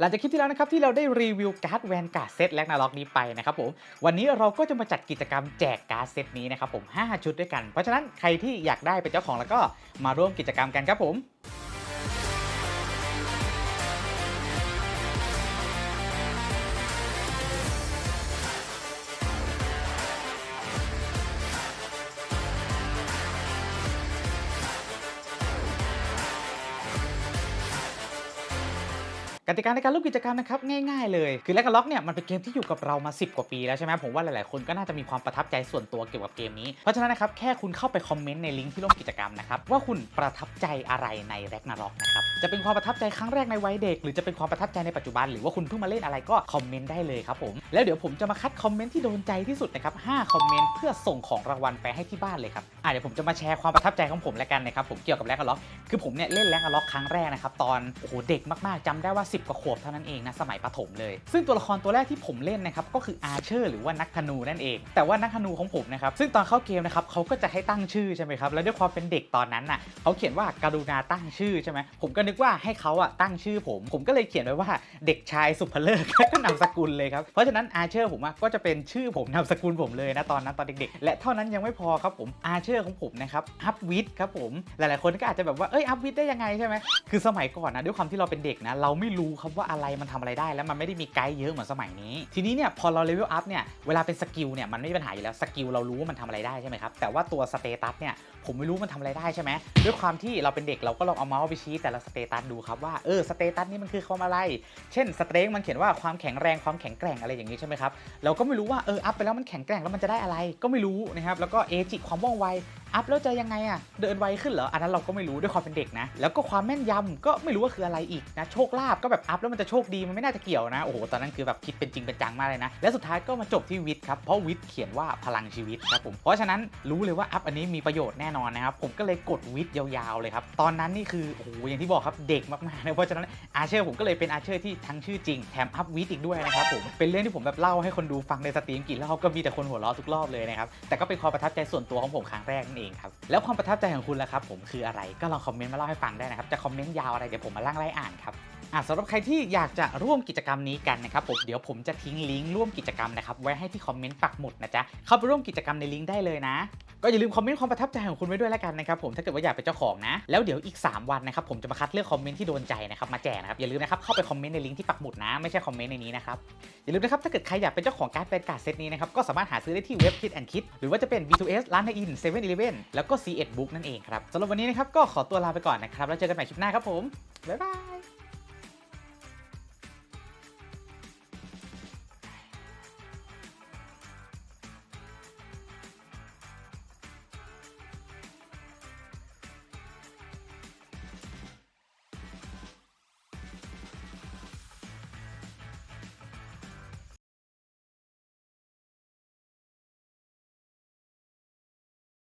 หลังจากคลิปที่แล้วนะครับที่เราได้รีวิวการ์ดแวนการ์ดเซตแลกนาล็อกนี้ไปนะครับผมวันนี้เราก็จะมาจัดกิจกรรมแจกการ์ดเซตนี้นะครับผม 5 ชุดด้วยกัน เพราะฉะนั้นใครที่อยากได้เป็นเจ้าของแล้วก็มาร่วมกิจกรรมกันครับผม กติกาในการร่วมกิจกรรมนะครับง่ายๆ เลย คือแลกล็อกเนี่ยมันเป็นเกมที่อยู่กับเรามา 10 กว่าปีแล้วใช่ไหมผมว่าหลายๆคนก็น่าจะมีความประทับใจส่วนตัวเกี่ยวกับเกมนี้ เพราะฉะนั้นนะครับแค่คุณเข้าไปคอมเมนต์ในลิงก์ที่ร่วมกิจกรรมนะครับว่าคุณประทับใจอะไรในแลกนาล็อกนะครับจะเป็นความประทับใจครั้งแรกในวัยเด็ก หรือจะเป็นความประทับใจในปัจจุบัน หรือว่าคุณเพิ่งมาเล่นอะไรก็คอมเมนต์ได้เลยครับผมแล้วเดี๋ยวผมจะมาคัดคอมเมนต์ที่โดนใจที่สุดนะครับ5คอมเมนต์เพื่อส่งของรางวัลไปให้ที่บ้านเลยครับ อะเดี๋ยวผมจะมาแชร์ความประทับใจของผมแล้วกันนะครับผมเกี่ยวกับแลกล็อกคือผมเนี่ยเล่นแลกอะล็อกครั้งแรกนะครับตอนโอ้โหเด็กมากๆจำได้ว่า 10กว่าขวบเท่านั้นเองนะสมัยประถมเลย ซึ่งตัวละครตัวแรกที่ผมเล่นนะครับก็คืออาร์เชอร์หรือว่านักธนูนั่นเอง แต่ว่านักธนูของผมนะครับซึ่งตอนเข้าเกมนะครับเขาก็จะให้ตั้งชื่อใช่ไหมครับแล้วด้วยความเป็นเด็กตอนนั้นน่ะเขาเขียนว่าการุณาตั้งชื่อใช่ไหมผมก็นึกว่าให้เขาอะตั้งชื่อผม ผมก็เลยเขียนไว้ว่าเด็กชายสุภเลิกก็นามสกุลเลยครับเพราะฉะนั้นอาร์เชอร์ผมก็จะเป็นชื่อผมนามสกุลผมเลยนะตอนนั้นตอนเด็กๆ และเท่านั้นยังไม่พอครับผมอาร์เชอร์ของผมนะครับอัพวิทครับผมหลายๆคนก็อาจจะแบบว่าเอ้ยอัพวิทได้ยังไงใช่ไหมคือสมัยก่อนนะด้วยความที่เราเป็นเด็กนะเราไม่รู้ครับว่าอะไรมันทำอะไรได้แล้วมันไม่ได้มีไกด์เยอะเหมือนสมัยนี้ ทีนี้เนี่ยพอเราเลเวลอัพเนี่ยเวลาเป็นสกิลเนี่ยมันไม่มีปัญหาอยู่แล้วสกิลเรารู้ว่ามันทำอะไรได้ใช่ไหมครับแต่ว่าตัวสเตตัสเนี่ยผมไม่รู้มันทำอะไรได้ใช่ไหมด้วยความที่เราเป็นเด็กเราก็ลองเอาเมาส์ไปชี้แต่ละสเตตัสดูครับว่าเออสเตตัสนี่มันคือความอะไร เช่นสเตรงมันเขียนว่าความแข็งแรงความแข็งแกร่งอะไรอย่างนี้ใช่ไหมครับเราก็ไม่รู้ว่าเอออัพไปแล้วมันแข็งแกร่งแล้วมันจะได้อะไรก็ไม่รู้นะครับแล้วก็เอจิความว่องไว bye. อัพแล้วจะยังไงอะเดินไวขึ้นเหรออันนั้นเราก็ไม่รู้ด้วยความเป็นเด็กนะ แล้วก็ความแม่นยำก็ไม่รู้ว่าคืออะไรอีกนะโชคลาภก็แบบอัพแล้วมันจะโชคดีมันไม่น่าจะเกี่ยวนะโอ้โหตอนนั้นคือแบบคิดเป็นจริงเป็นจังมากเลยนะ และสุดท้ายก็มาจบที่วิทย์ครับเพราะวิทย์เขียนว่าพลังชีวิตครับผมเพราะฉะนั้นรู้เลยว่าอัพอันนี้มีประโยชน์แน่นอนนะครับผมก็เลยกดวิทย์ยาวๆเลยครับตอนนั้นนี่คือโอ้โหอย่างที่บอกครับเด็กมากๆนะเพราะฉะนั้นอาเชอร์ผมก็เลยเป็นอาเชอร์ที่ทั้งชื่อจริงแถมอัพวิทย์อีกด้วยนะครับผมเป็นเรื่องที่ผมแบบเล่าให้คนดูฟังในสตรีมกี่รอบก็มีแต่คนหัวเราะทุกรอบเลยนะครับแต่ก็เป็นความประทับใจส่วนตัวของผมครั้งแรกนั่นเองครับ แล้วความประทับใจของคุณล่ะครับผมคืออะไรก็ลองคอมเมนต์มาเล่าให้ฟังได้นะครับจะคอมเมนต์ยาวอะไรเดี๋ยวผมมาล่างไล่อ่านครับ สำหรับใครที่อยากจะร่วมกิจกรรมนี้กันนะครับผมเดี๋ยวผมจะทิ้งลิงก์ร่วมกิจกรรมนะครับไว้ให้ที่คอมเมนต์ปักหมุดนะจ๊ะเข้าไปร่วมกิจกรรมในลิงก์ได้เลยนะก็อย่าลืมคอมเมนต์ความประทับใจของคุณไว้ด้วยแล้วกันนะครับผมถ้าเกิดว่าอยากเป็นเจ้าของนะแล้วเดี๋ยวอีก 3 วันนะครับผมจะมาคัดเลือกคอมเมนต์ที่โดนใจนะครับมาแจกนะครับอย่าลืมนะครับเข้าไปคอมเมนต์ในลิงก์ที่ปักหมุดนะไม่ใช่คอมเมนต์ในนี้นะครับอย่าลืมนะครับถ้าเกิดใครอยากเป็นเจ้าของการ์ดเป็นการ์ดเซตนี้นะครับก็สามารถหาซื้อได้ที่เว็บ Kit and Kit หรือว่าจะเป็น V2S ร้านในอิน7 e เ e ่ e แล้วก็ C1 Book นั่นเองครับสำหรับวันนี้นะครับก็ขอตัวลาไปก่อนนะครับแล้วเจอกันใหม่คลิปหน้าครับผมบ๊ายบาย